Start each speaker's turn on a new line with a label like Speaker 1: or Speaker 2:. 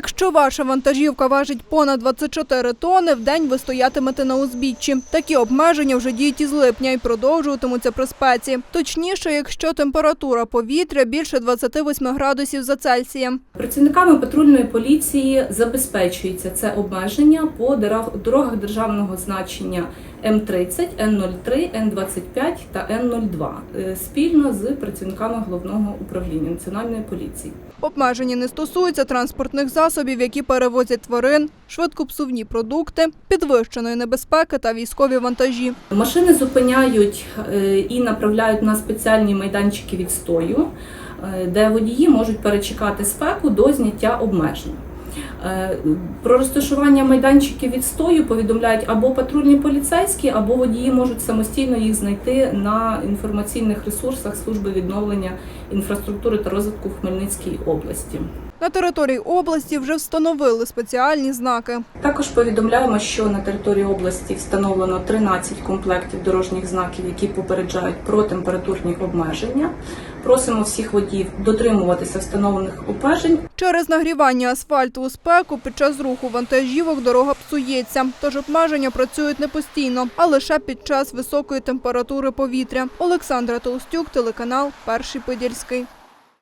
Speaker 1: Якщо ваша вантажівка важить понад 24 тони, в день ви стоятимете на узбіччі. Такі обмеження вже діють із липня і продовжуватимуться при спеці. Точніше, якщо температура повітря більше 28 градусів за Цельсієм.
Speaker 2: Працівниками патрульної поліції забезпечується це обмеження по дорогах державного значення М30, Н03, Н25 та Н02 е, спільно з працівниками головного управління національної поліції.
Speaker 1: Обмеження не стосуються транспортних засобів, які перевозять тварин, швидкопсувні продукти, підвищеної небезпеки та військові вантажі.
Speaker 2: Машини зупиняють е, і направляють на спеціальні майданчики відстою, е, де водії можуть перечекати спеку до зняття обмежень. Е, Про розташування майданчиків відстою повідомляють або патрульні поліцейські, або водії можуть самостійно їх знайти на інформаційних ресурсах служби відновлення інфраструктури та розвитку в Хмельницькій області.
Speaker 1: На території області вже встановили спеціальні знаки.
Speaker 2: Також повідомляємо, що на території області встановлено 13 комплектів дорожніх знаків, які попереджають про температурні обмеження. Просимо всіх водіїв дотримуватися встановлених обмежень
Speaker 1: Через нагрівання асфальту у спеку під час руху вантажівок дорога псується, тож обмеження працюють не постійно, а лише під час високої температури повітря. Олександра Толстюк, телеканал Перший Подільський.